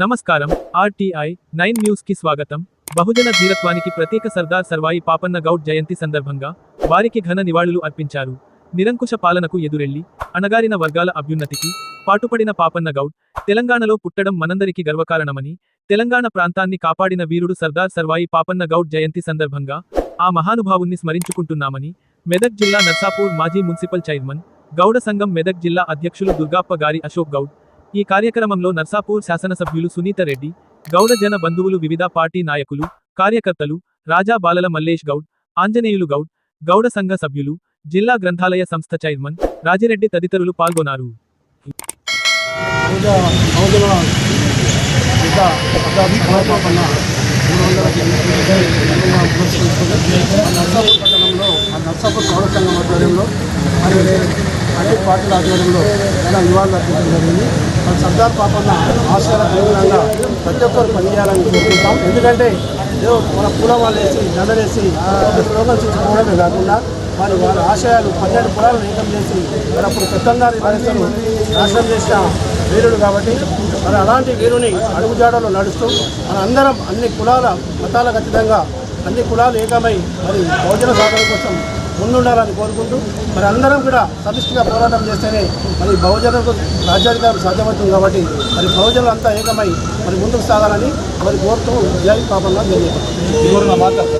నమస్కారం RTI nine న్యూస్కి స్వాగతం. బహుజన ధీరత్వానికి ప్రత్యేక సర్దార్ సర్వాయి పాపన్న గౌడ్ జయంతి సందర్భంగా వారికి ఘన నివాళులు అర్పించారు. నిరంకుశ పాలనకు ఎదురెళ్ళి అణగారిన వర్గాల అభ్యున్నతికి పాటుపడిన పాపన్న గౌడ్ తెలంగాణలో పుట్టడం మనందరికీ గర్వకారణమని తెలంగాణ ప్రాంతాన్ని కాపాడిన వీరుడు సర్దార్ సర్వాయి పాపన్న గౌడ్ జయంతి సందర్భంగా ఆ మహానుభావుణ్ణి స్మరించుకుంటున్నామని మెదక్ జిల్లా నర్సాపూర్ మాజీ మున్సిపల్ చైర్మన్ గౌడ సంఘం మెదక్ జిల్లా అధ్యక్షులు దుర్గాప్ప గారి అశోక్ గౌడ్ ఈ కార్యక్రమంలో నర్సాపూర్ శాసనసభ్యులు సునీత రెడ్డి గౌడ జన బంధువులు వివిధ పార్టీ నాయకులు కార్యకర్తలు రాజా బాలల మల్లేష్ గౌడ్ ఆంజనేయులు గౌడ్ గౌడ సంఘ సభ్యులు జిల్లా గ్రంథాలయ సంస్థ చైర్మన్ రాజిరెడ్డి తదితరులు పాల్గొన్నారు. పట్టణంలో ఆధ్వర్యంలో అన్ని పార్టీల ఆధ్వర్యంలో చాలా నివాళులు అర్పించడం జరిగింది మన సర్దార్ పాపన్న ఆశయాలకు అనుగుణంగా ప్రతి ఒక్కరు పనిచేయాలని కోరుకుంటాం. ఎందుకంటే ఏదో మన పూల వాళ్ళు వేసి దండలేసి రోగం చూసుకోవడమే కాకుండా వారు వారి ఆశయాలు పన్నెండు కులాలను ఏకం చేసి మరి అప్పుడు పెత్తందారి వ్యవస్థను నాశనం చేసిన వీరుడు కాబట్టి మరి అలాంటి వీరుని అడుగుజాడలో నడుస్తూ మన అందరం అన్ని కులాల మతాలకు అతీతంగా అన్ని కులాలు ఏకమై మరి భోజన సాధన కోసం ముందుండాలని కోరుకుంటూ మరి అందరం కూడా సమిష్టిగా పోరాటం చేస్తేనే మరి బహుజనకు రాజ్యాధికారం సాధ్యమవుతుంది కాబట్టి మరి బహుజనులు అంతా ఏకమై మరి ముందుకు సాగాలని మరి కోరుతూ జై పాపంగా తెలియదు